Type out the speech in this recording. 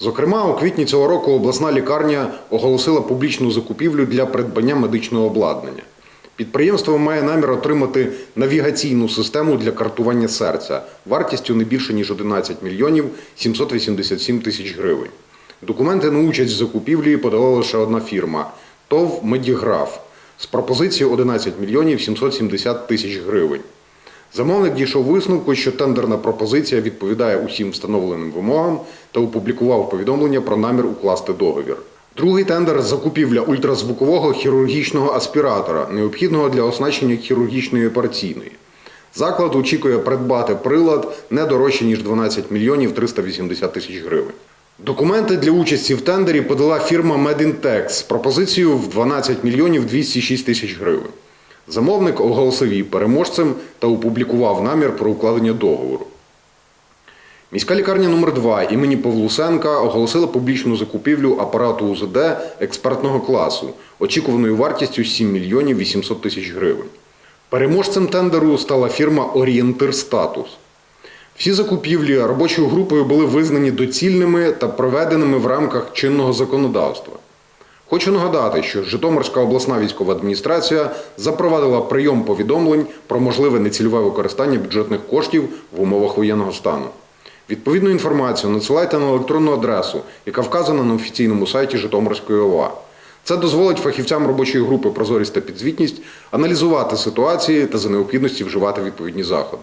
Зокрема, у квітні цього року обласна лікарня оголосила публічну закупівлю для придбання медичного обладнання. Підприємство має намір отримати навігаційну систему для картування серця вартістю не більше ніж 11 мільйонів 787 тисяч гривень. Документи на участь в закупівлі подала лише одна фірма ТОВ Медіграф з пропозицією 11 мільйонів 770 тисяч гривень. Замовник дійшов висновку, що тендерна пропозиція відповідає усім встановленим вимогам та опублікував повідомлення про намір укласти договір. Другий тендер закупівля ультразвукового хірургічного аспіратора, необхідного для оснащення хірургічної операційної. Заклад очікує придбати прилад не дорожче ніж 12 мільйонів 380 тисяч гривень. Документи для участі в тендері подала фірма Medintex з пропозицією в 12 мільйонів 206 тисяч гривень. Замовник оголосив її переможцем та опублікував намір про укладення договору. Міська лікарня номер 2 імені Павлусенка оголосила публічну закупівлю апарату УЗД експертного класу, очікуваною вартістю 7 мільйонів 800 тисяч гривень. Переможцем тендеру стала фірма Орієнтир Статус. Всі закупівлі робочою групою були визнані доцільними та проведеними в рамках чинного законодавства. Хочу нагадати, що Житомирська обласна військова адміністрація запровадила прийом повідомлень про можливе нецільове використання бюджетних коштів в умовах воєнного стану. Відповідну інформацію надсилайте на електронну адресу, яка вказана на офіційному сайті Житомирської ОВА. Це дозволить фахівцям робочої групи Прозорість та підзвітність аналізувати ситуації та за необхідності вживати відповідні заходи.